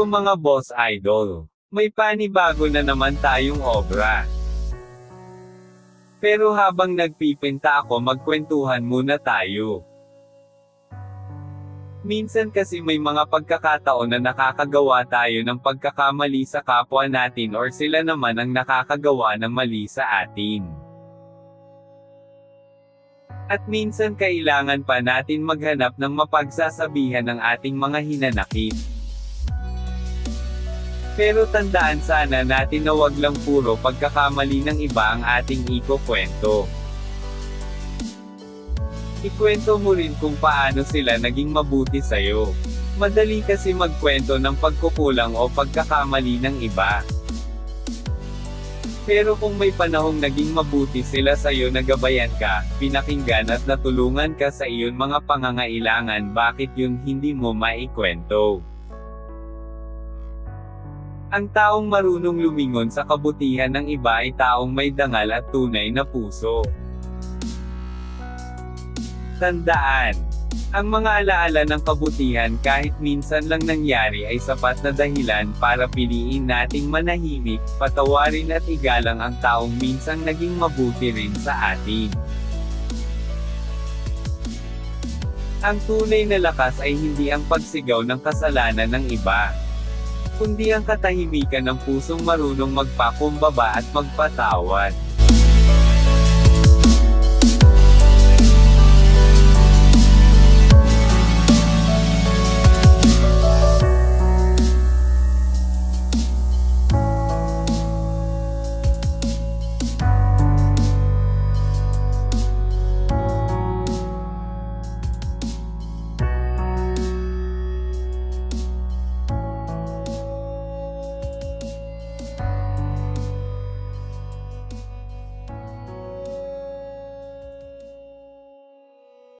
Hello mga boss idol. May panibago na naman tayong obra. Pero habang nagpipinta ako magkwentuhan muna tayo. Minsan kasi may mga pagkakataon na nakakagawa tayo ng pagkakamali sa kapwa natin or sila naman ang nakakagawa ng mali sa atin. At minsan kailangan pa natin maghanap ng mapagsasabihan ng ating mga hinanakit. Pero tandaan sana natin na wag lang puro pagkakamali ng iba ang ating iko-kwento. Ikwento mo rin kung paano sila naging mabuti sa'yo. Madali kasi magkwento ng pagkukulang o pagkakamali ng iba. Pero kung may panahong naging mabuti sila sa'yo nagabayan ka, pinakinggan at natulungan ka sa iyon mga pangangailangan bakit yun hindi mo maikwento. Ang taong marunong lumingon sa kabutihan ng iba ay taong may dangal at tunay na puso. Tandaan, ang mga alaala ng kabutihan kahit minsan lang nangyari ay sapat na dahilan para piliin nating manahimik, patawarin at igalang ang taong minsang naging mabuti rin sa atin. Ang tunay na lakas ay hindi ang pagsigaw ng kasalanan ng iba, kundi ang katahimikan ng pusong marunong magpakumbaba at magpatawad.